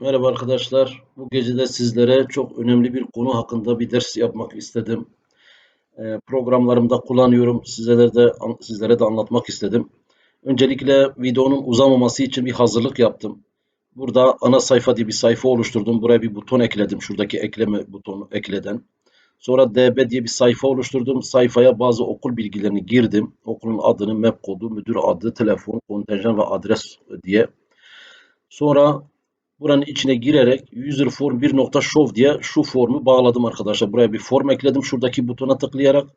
Merhaba arkadaşlar. Bu gece de sizlere çok önemli bir konu hakkında bir ders yapmak istedim. Ee, programlarımda kullanıyorum. Sizlere de sizlere de anlatmak istedim. Öncelikle videonun uzamaması için bir hazırlık yaptım. Burada ana sayfa diye bir sayfa oluşturdum. Buraya bir buton ekledim. Şuradaki ekleme butonu ekleden. Sonra DB diye bir sayfa oluşturdum. Sayfaya bazı okul bilgilerini girdim. Okulun adını, map kodu, müdür adı, telefon, kontenjan ve adres diye. Sonra buranın içine girerek user form 1.show diye şu formu bağladım arkadaşlar. Buraya bir form ekledim. Şuradaki butona tıklayarak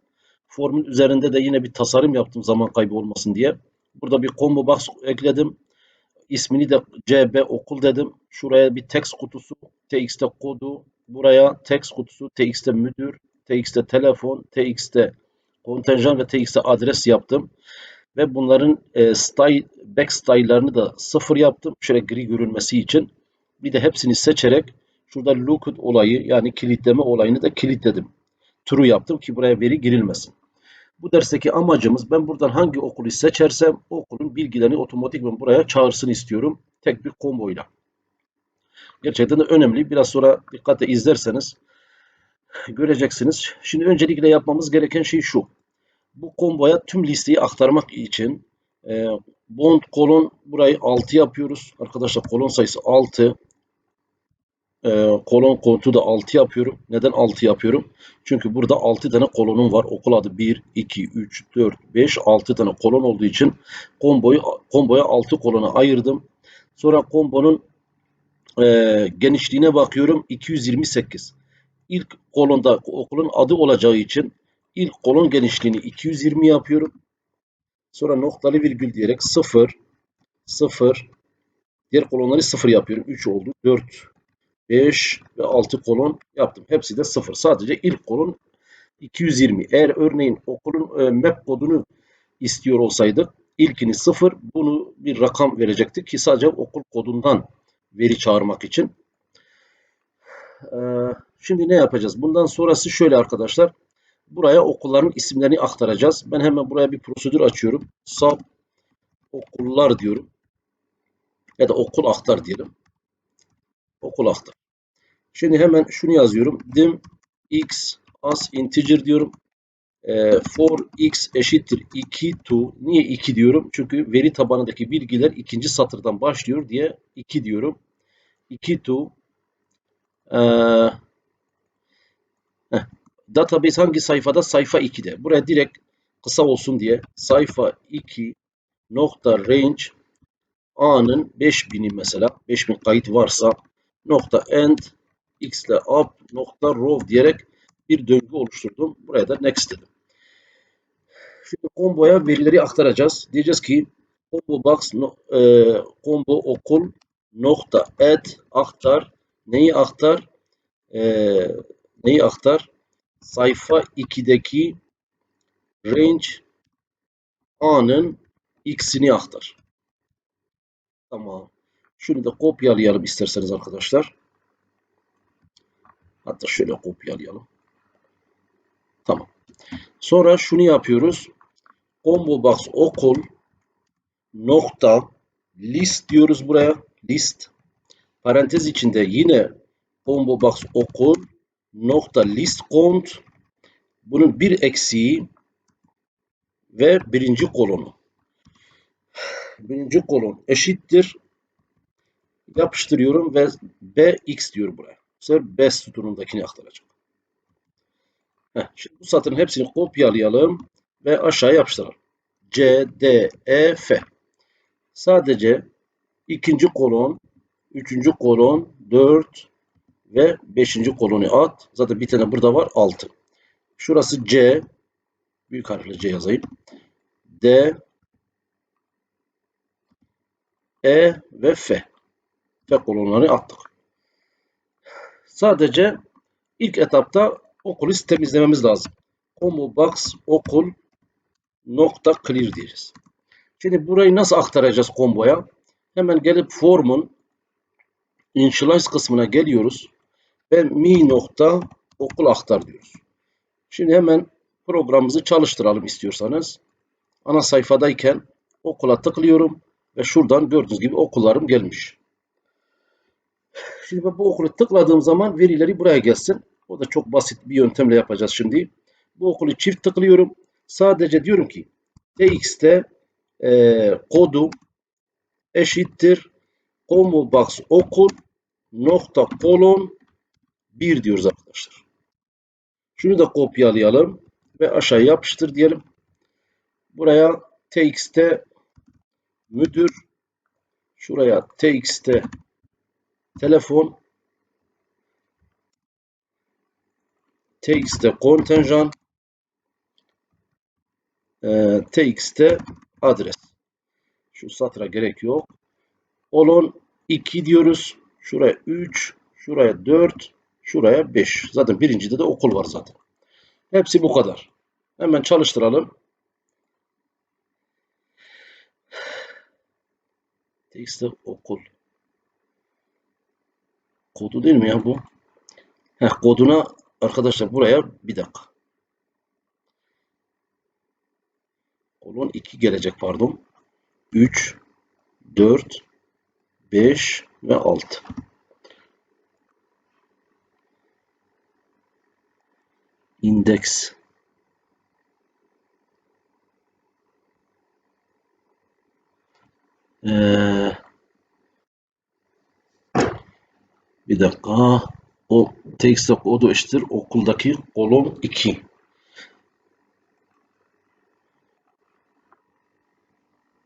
formun üzerinde de yine bir tasarım yaptım zaman kaybı olmasın diye. Burada bir combo box ekledim. İsmini de CB okul dedim. Şuraya bir text kutusu, TXT kodu, buraya text kutusu, TXT müdür, TXT telefon, TXT kontenjan ve TXT adres yaptım. Ve bunların e, style, back style'larını da sıfır yaptım. Şöyle gri görünmesi için. Bir de hepsini seçerek şurada looked olayı yani kilitleme olayını da kilitledim. True yaptım ki buraya veri girilmesin. Bu dersteki amacımız ben buradan hangi okulu seçersem okulun bilgilerini otomatikman buraya çağırsın istiyorum. Tek bir komboyla. Gerçekten de önemli. Biraz sonra dikkatle izlerseniz göreceksiniz. Şimdi öncelikle yapmamız gereken şey şu. Bu komboya tüm listeyi aktarmak için e, bond kolon burayı 6 yapıyoruz. Arkadaşlar kolon sayısı 6 e, kolon kodu da 6 yapıyorum. Neden 6 yapıyorum? Çünkü burada 6 tane kolonum var. Okul adı 1, 2, 3, 4, 5, 6 tane kolon olduğu için komboyu komboya 6 kolona ayırdım. Sonra kombonun e, genişliğine bakıyorum. 228. İlk kolonda okulun adı olacağı için ilk kolon genişliğini 220 yapıyorum. Sonra noktalı virgül diyerek 0, 0, diğer kolonları 0 yapıyorum. 3 oldu. 4, 5 ve 6 kolon yaptım. Hepsi de 0. Sadece ilk kolon 220. Eğer örneğin okulun e, map kodunu istiyor olsaydık ilkini 0 bunu bir rakam verecektik ki sadece okul kodundan veri çağırmak için. Ee, şimdi ne yapacağız? Bundan sonrası şöyle arkadaşlar. Buraya okulların isimlerini aktaracağız. Ben hemen buraya bir prosedür açıyorum. Sub okullar diyorum. Ya da okul aktar diyelim. Okul aktar. Şimdi hemen şunu yazıyorum. dim x as integer diyorum. E, for x eşittir 2 to niye 2 diyorum? Çünkü veri tabanındaki bilgiler ikinci satırdan başlıyor diye 2 diyorum. 2 to e, heh, database hangi sayfada? Sayfa 2'de. Buraya direkt kısa olsun diye sayfa 2 nokta range A'nın 5000'i mesela 5000 kayıt varsa nokta end x ile up nokta row diyerek bir döngü oluşturdum. Buraya da next dedim. Şimdi komboya verileri aktaracağız. Diyeceğiz ki combo box no, e, combo okul nokta add aktar neyi aktar e, neyi aktar sayfa 2'deki range a'nın x'ini aktar. Tamam. Şunu da kopyalayalım isterseniz arkadaşlar. Hatta şöyle kopyalayalım. Tamam. Sonra şunu yapıyoruz. Combo box okul nokta list diyoruz buraya. List. Parantez içinde yine combo box okul nokta list count bunun bir eksiği ve birinci kolonu. Birinci kolon eşittir. Yapıştırıyorum ve bx diyor buraya. Bu sefer B sütunundakini aktaracak. Heh, şimdi bu satırın hepsini kopyalayalım ve aşağıya yapıştıralım. C, D, E, F. Sadece ikinci kolon, üçüncü kolon, dört ve beşinci kolonu at. Zaten bir tane burada var, altı. Şurası C. Büyük harfle C yazayım. D, E ve F. F kolonlarını attık. Sadece ilk etapta okulu temizlememiz lazım. Combo box okul nokta clear diyeceğiz. Şimdi burayı nasıl aktaracağız komboya? Hemen gelip formun initialize kısmına geliyoruz ve mi nokta okul aktar diyoruz. Şimdi hemen programımızı çalıştıralım istiyorsanız. Ana sayfadayken okula tıklıyorum ve şuradan gördüğünüz gibi okullarım gelmiş. Şimdi ben bu okulu tıkladığım zaman verileri buraya gelsin. O da çok basit bir yöntemle yapacağız şimdi. Bu okulu çift tıklıyorum. Sadece diyorum ki txt'te e, kodu eşittir Combobox okul nokta kolon 1 diyoruz arkadaşlar. Şunu da kopyalayalım ve aşağı yapıştır diyelim. Buraya txt müdür şuraya txt telefon. Txt kontenjan. E, txt adres. Şu satıra gerek yok. Olon 2 diyoruz. Şuraya 3 şuraya 4 şuraya 5 zaten birincide de okul var zaten. Hepsi bu kadar. Hemen çalıştıralım. Txt okul kodu değil mi ya bu? Heh, koduna arkadaşlar buraya bir dakika. Kolon 2 gelecek pardon. 3 4 5 ve 6 indeks. Ee, bir dakika. O text kodu eşittir. Okuldaki kolon 2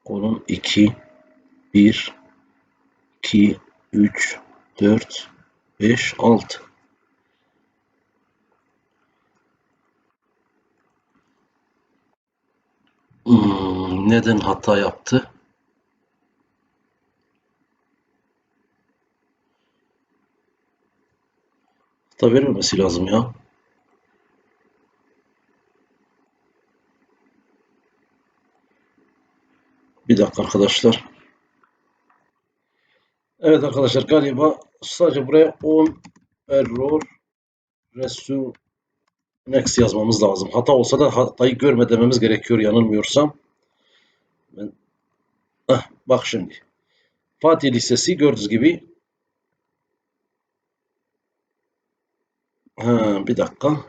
kolon 2 1 2 3 4 5 6 hmm, neden hata yaptı hata vermemesi lazım ya bir dakika arkadaşlar Evet arkadaşlar galiba sadece buraya on error resu next yazmamız lazım. Hata olsa da hatayı görme dememiz gerekiyor yanılmıyorsam. Ben... Heh, bak şimdi. Fatih Lisesi gördüğünüz gibi ha, bir dakika.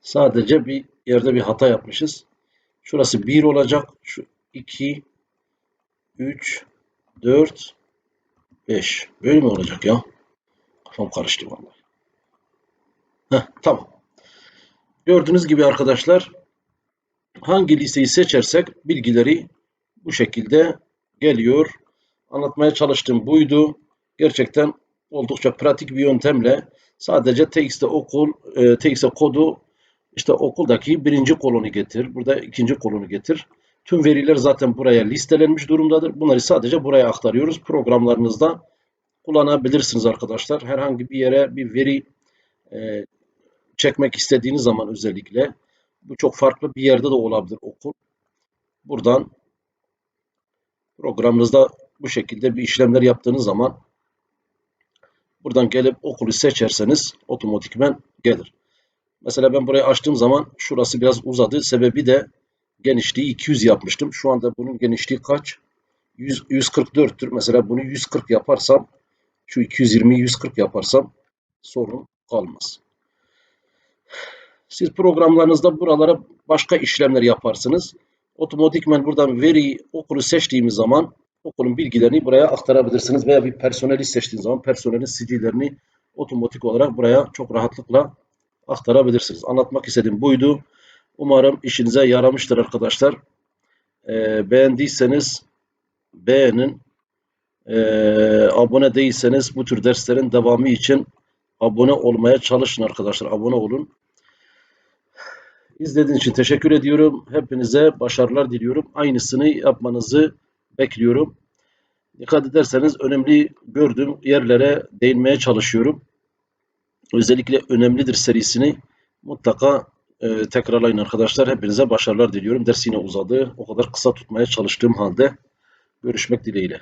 Sadece bir yerde bir hata yapmışız. Şurası 1 olacak. Şu 2 3 4 5. Böyle mi olacak ya? Kafam karıştı vallahi. Heh, tamam. Gördüğünüz gibi arkadaşlar hangi liseyi seçersek bilgileri bu şekilde geliyor. Anlatmaya çalıştığım buydu. Gerçekten oldukça pratik bir yöntemle sadece TXT okul, e, TXT kodu işte okuldaki birinci kolonu getir. Burada ikinci kolonu getir. Tüm veriler zaten buraya listelenmiş durumdadır. Bunları sadece buraya aktarıyoruz. Programlarınızda kullanabilirsiniz arkadaşlar. Herhangi bir yere bir veri e, çekmek istediğiniz zaman özellikle bu çok farklı bir yerde de olabilir okul. Buradan programınızda bu şekilde bir işlemler yaptığınız zaman buradan gelip okulu seçerseniz otomatikmen gelir. Mesela ben burayı açtığım zaman şurası biraz uzadı. Sebebi de genişliği 200 yapmıştım. Şu anda bunun genişliği kaç? 100, 144'tür. Mesela bunu 140 yaparsam şu 220'yi 140 yaparsam sorun kalmaz. Siz programlarınızda buralara başka işlemler yaparsınız. Otomatikmen buradan veriyi okulu seçtiğimiz zaman okulun bilgilerini buraya aktarabilirsiniz veya bir personeli seçtiğiniz zaman personelin CD'lerini otomatik olarak buraya çok rahatlıkla aktarabilirsiniz. Anlatmak istediğim buydu. Umarım işinize yaramıştır arkadaşlar. Ee, beğendiyseniz beğenin. Ee, abone değilseniz bu tür derslerin devamı için abone olmaya çalışın arkadaşlar. Abone olun. İzlediğiniz için teşekkür ediyorum. Hepinize başarılar diliyorum. Aynısını yapmanızı bekliyorum. Dikkat ederseniz önemli gördüğüm yerlere değinmeye çalışıyorum. Özellikle önemlidir serisini mutlaka e, tekrarlayın arkadaşlar. Hepinize başarılar diliyorum. Ders yine uzadı. O kadar kısa tutmaya çalıştığım halde görüşmek dileğiyle.